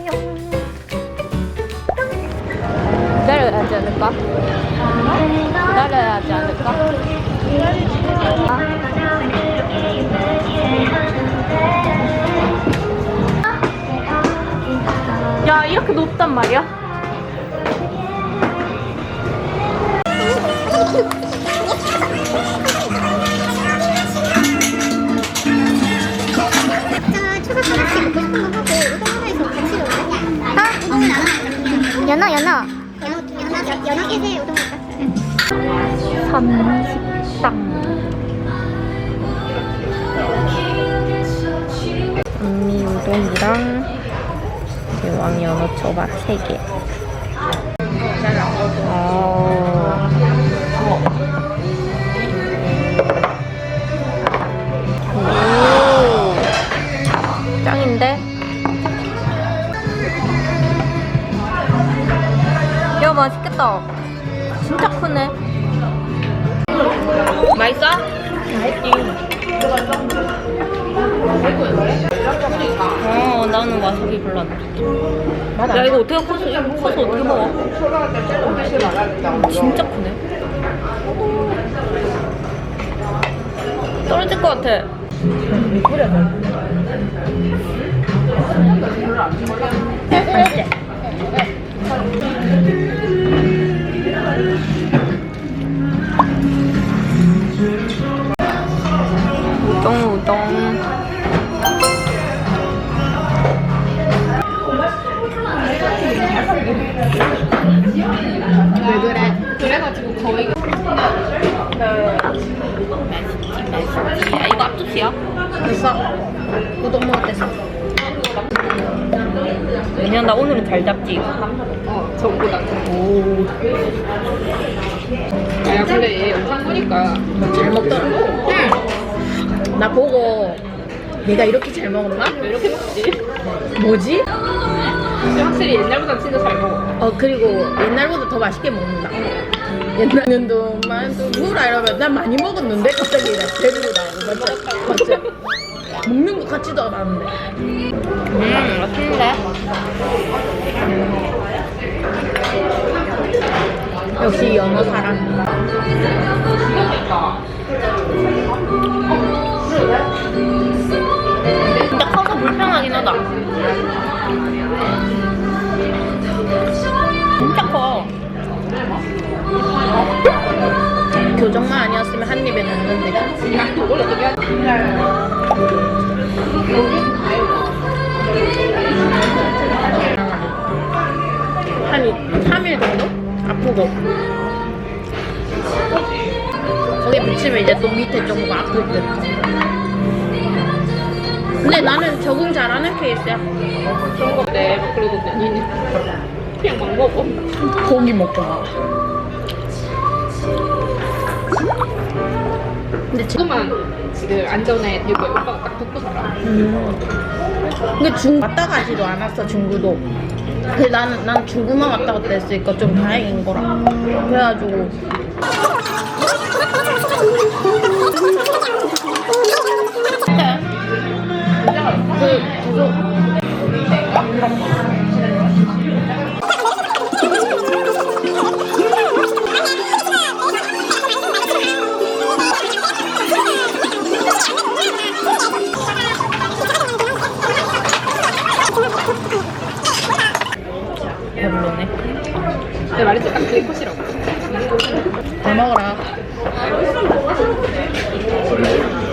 왔어요. 기다려야 하지 않을까? 기다려야 하지 않을까? 야, 이렇게 높단 말이야? 자, 추가 하나씩 먹고 싶은 거 하고 우동 하나에서 같이 넣을래? 아, 우동은 안 하나? 연어, 연어. 연어, 연어, 연어 깨세 우동? 삼식당. 음미 우동이랑 대왕 연어 초밥 3개. 아. 맛있겠다. 진짜 크네. 맛있어? 어, 나는 와사비 별로 안 좋아. 야, 이거 어떻게 커서, 이거 커서 어떻게 먹어? 진짜 크네. 떨어질 것 같아. 우동, 야, 이거 앞접시야? 됐어. 우동 먹을 때 써. 왜냐면 나 오늘은 잘 잡지. 어 전보다 오. 야 근데 얘 영상 보니까 잘 먹더라. 응. 나 보고 얘가 이렇게 잘 먹었나? 왜 이렇게 먹지? 뭐지? 근데 확실히 옛날보다 진짜 잘 먹어 어 그리고 옛날보다 더 맛있게 먹는다. 옛날에는 또 만두 누라 이러면 난 많이 먹었는데 갑자기 이래 배부르다 하고 맞지? 맞지? 먹는 것 같지도 않았는데. 음, 맛있는데? 역시 연어 사랑. 진짜 커서 불편하긴 하다. 교정만 아니었으면 한 입에 넣는데. 어떻게 하지? 한 3일 정도? 아프고. 거기 붙이면 이제 또 밑에 정도가 아플 듯. 근데 나는 적응 잘하는 케이스야. 그런 건데 막 그러고 그냥 그냥 막 먹어 고기 먹고 막. 근데 지- 조금만 지금 안전에 여기 오빠가 딱 붙고 살아 음. 근데 중 왔다 가지도 않았어 중구도. 근데 나는 난 중구만 왔다 갔다 했으니까 좀 다행인 거라. 그래가지고 그 계속 별로네. 내가 말했지 딱 그게 컷이라고 잘 먹어라.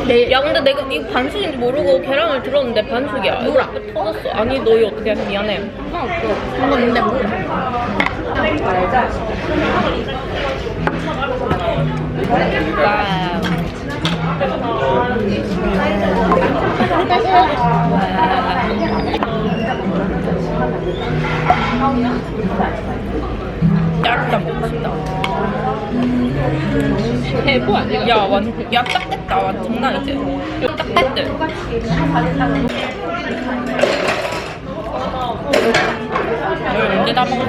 내 야, 근데 내가 이거 반숙인지 모르고 계란을 들었는데 반숙이야. 뭐라? 터졌어. 아니, 너 이거 어떻게 해? 미안해. 한 건데 뭐? 와우. 얇다 먹고 싶다. 해보 아니야? 야, 완, 야, 딱 됐다. 완 장난 이제. 이거 딱 됐대. 이걸 언제 다 먹었어?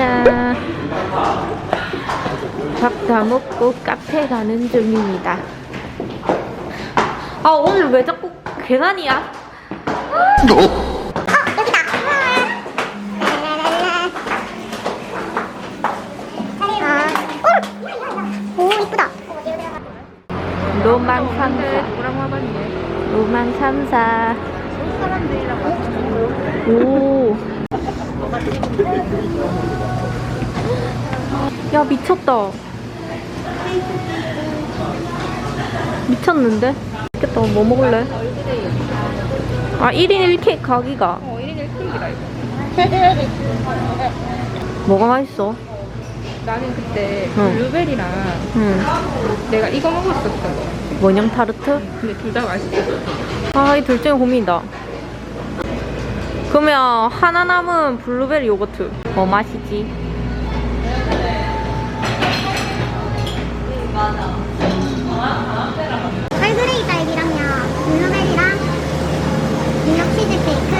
짜란. 밥다 먹고 카페 가는 중입니다. 아 오늘 왜 자꾸 계란이야? 오 이쁘다. 로망 3사. 로망 3사. 오. 야, 미쳤다. 미쳤는데? 맛있겠다. 뭐 먹을래? 아, 1인 1케이크 가기가. 어 1인 1킬이라 이거 뭐가 맛있어? 나는 그때 응. 블루베리랑 응. 내가 이거 먹었었던 거 원형 타르트? 근데 둘 다 맛있었어 아, 이 둘 중에 고민이다. 그러면 하나 남은 블루베리 요거트. 뭐 맛이지? 얼그레이 딸기랑요. 블루베리랑 뉴욕 치즈 케이크.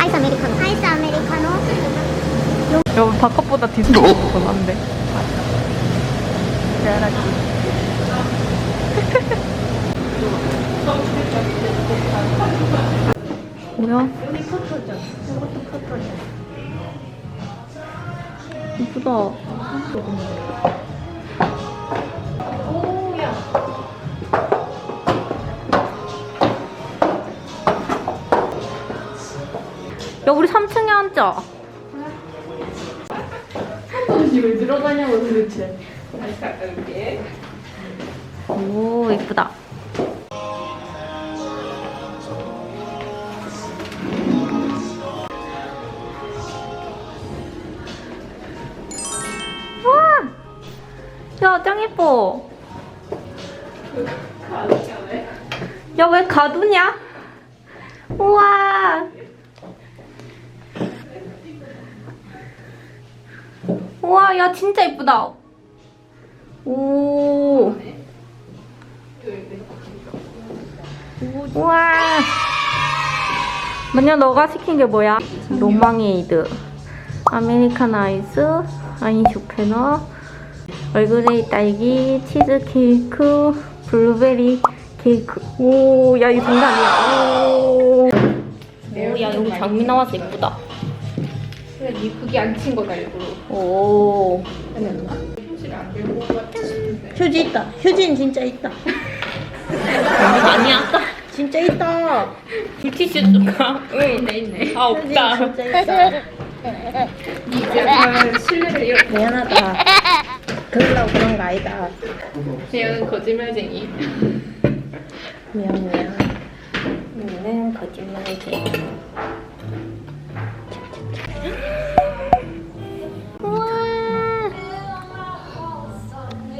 아이스 아메리카노. 아이스 아메리카노. 여기 바깥보다 디스코 더 난데. 잘하지. 뭐야? 이쁘다. 야, 우리 3층에 앉자. 왜 들어가냐고 도대체 다시 올게 오, 이쁘다. 짱 예뻐. 야, 왜 가두냐? 우와! 우와, 야, 진짜 예쁘다. 오. 우와. 만약 너가 시킨 게 뭐야? 로망에이드, 아메리칸 아이스, 아인슈페너, 얼그레이 딸기, 치즈 케이크, 블루베리 케이크. 오, 야, 이거 장난 아니야. 오. 오, 야 여기 장미 나와서 예쁘다. 그래 니 그게 안 친 거다 일부러 오. 휴지 있다. 휴지는 진짜 있다. 아니야. 진짜 있다. 물티슈 줄까? 응. 있네 있네 아 없다. 진짜 있다. 니 이제 약간 신뢰를 잃었 미안하다. 그러려고 그런 거 아니다. 그냥 거짓말쟁이 미안, 미안. 얘는 거짓말이지.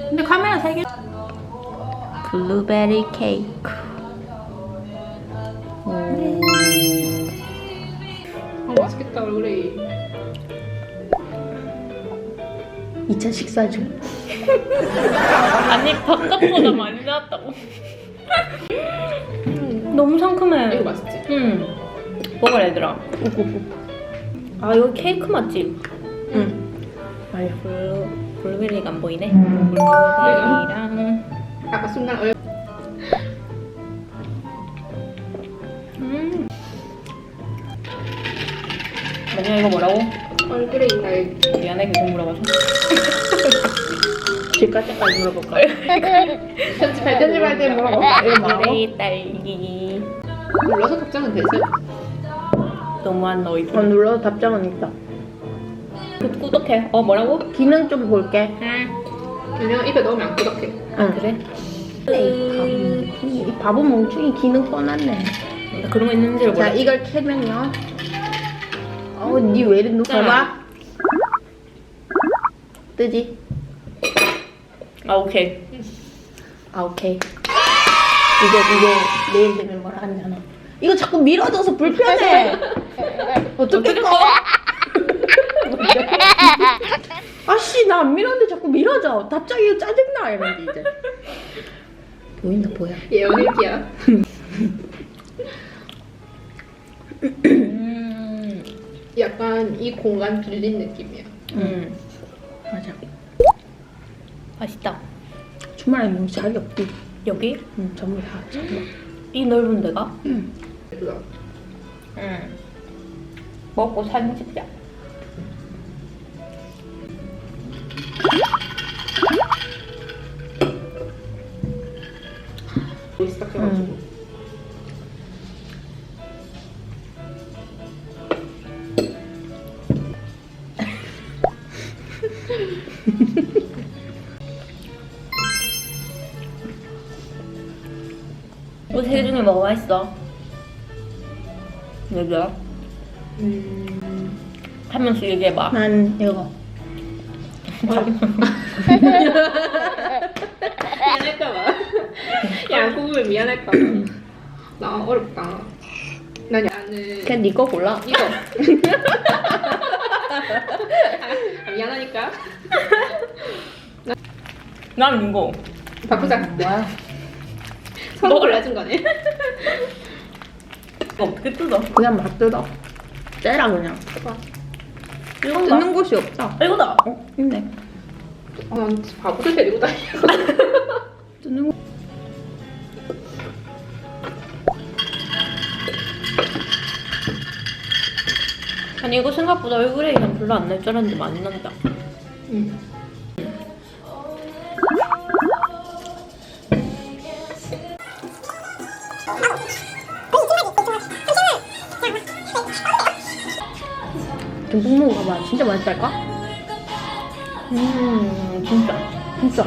근데 카메라 세 개. 블루베리 케이크. 아 맛있겠다 얼그레이 2차 식사 중. 아니 바깥보다 많이 나왔다고. 너무 상큼해. 이거 맛있지? 응. 먹어 얘들아. 아 여기 케이크 맛집. 응. 아니, 블루 블루베리가 안 보이네. 블루베리랑 아까 순간 얼 음. 만약 이거 뭐라고? 얼그레이 딸기 미안해 계속 물어봐서. 집갈 때까지 물어볼까? 편집할 때 편집할 때? 블루베리 딸기. 눌러서 답장은 되지? 너무한 어, 너희들. 눌러서 답장은 있다. 구- 구독해. 어 뭐라고? 기능 좀 볼게. 응. 그냥 입에 넣으면 안 끄덕해 응. 그래? 이 바보, 이 바보 멍충이 기능 꺼놨네. 나 그런 거 있는지를 자, 몰라. 이걸 켜면요. 어, 니왜 이래, 너 봐봐. 뜨지? 아 오케이. 아, 오케이. 이제, 이제 내일 되면 뭐라 하잖아. 이거 자꾸 밀어줘서 불편해. 어떡할까? 아씨, 나 안 밀었는데 자꾸 밀어줘. 답장이 짜증나, 이런데, 이제. 보인다, 보여. 얘 연일기야 음. 약간 이 공간 빌린 느낌이야 음 맞아. 맛있다. 주말에 너무 자리 없지. 여기 응, 전부 다. 전부. 이 넓은 데가 응. 응 먹고 사진 찍자. 뭐세 중에 뭐가 맛있어? 얘들아 음. 하면서 얘기해봐. 난 이거. 미안할까봐. 야, 구우면 미안할까봐. 나 어렵다. 난 나는 그냥 네거 골라. 이거. 아, 미안하니까. 난 이거. 바꾸자. 뭐야? 서로 골라준 거네. 이거 어떻게 뜯어? 그냥 막 뜯어. 째라 그냥. 이거다. 뜯는 곳이 없다. 아, 이거다. 어, 있네. 아, 난 바보들 데리고 다녀. 뜯는 곳. 아니 이거 생각보다 얼굴에 그냥 별로 안 날 줄 알았는데 많이 난다. 응. 듬뿍 먹어봐. 진짜 맛있달까? 음 진짜. 진짜.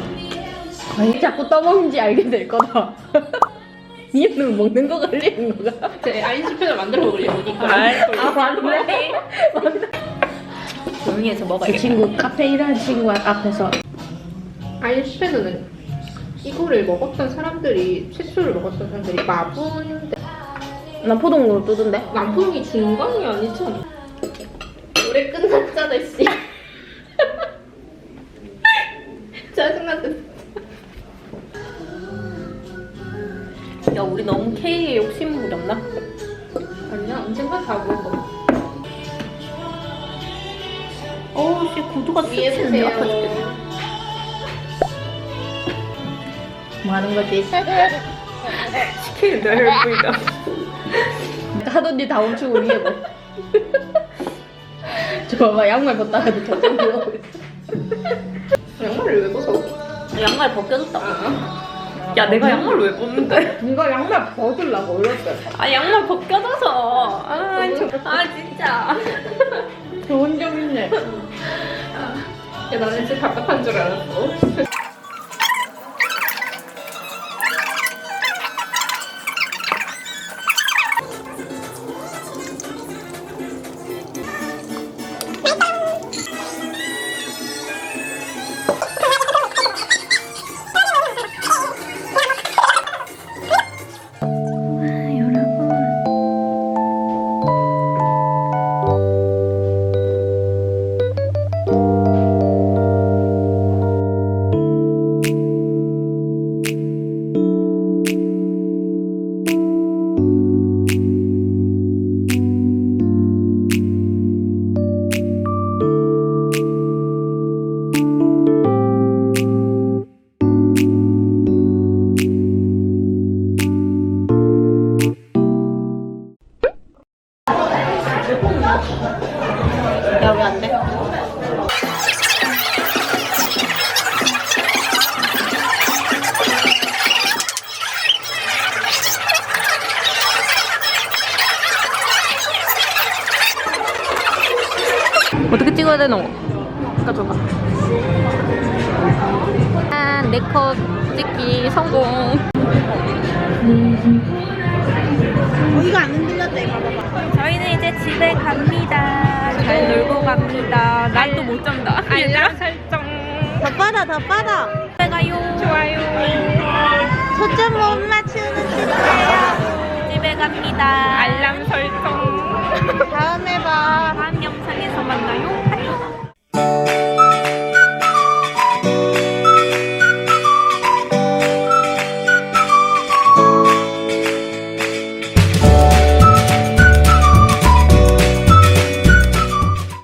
아니, 자꾸 떠먹는지 알게 될 거다. 니는 먹는 거 걸리는 거가. 제 아인슈펜을 만들어 먹으려니까. 아 맞네. 조용히 해서 그 먹어야겠다. 친구 카페 일하는 친구 앞에서 아인슈펜은 이거를 먹었던 사람들이 최초를 먹었던 사람들이 마분인데 나 포동으로 뜯은데. 남풍이 중간이 아니잖아. 노래 끝났잖아 씨. 짜증난다. 야 우리 너무 K에 욕심 부렸나? 아니야 언젠가 다 거. 어우 씨 구두가 스치는데 아파. 죽겠네. 뭐 하는 거지? 스케일 넓 보인다. 하던 일다 멈추고 위에 뭐. 저 봐봐 양말 벗다가도 저쪽 누워 양말을 왜 벗어? 양말 벗겨졌다. 아. 야 내가 양말 왜 벗는데? 누가 양말 벗으려고 이랬어 아 양말 벗겨져서. 아, 저, 아 진짜. 좋은 점 있네 야 나는 진짜 답답한 줄 알았어. 안 돼? 어떻게 찍어야 되노? 가져가. 아, 네컷 찍기 성공. 이거 안 흔들렸다 이거 봐봐 저희는 이제 집에 갑니다. 잘 놀고 갑니다. 날도 못 잡다. 알람 설정. 더 빠다 더 집에 가요. 좋아요. 초점 못 맞추는 친구예요 집에 갑니다. 알람 설정. 다음에 봐 다음 영상에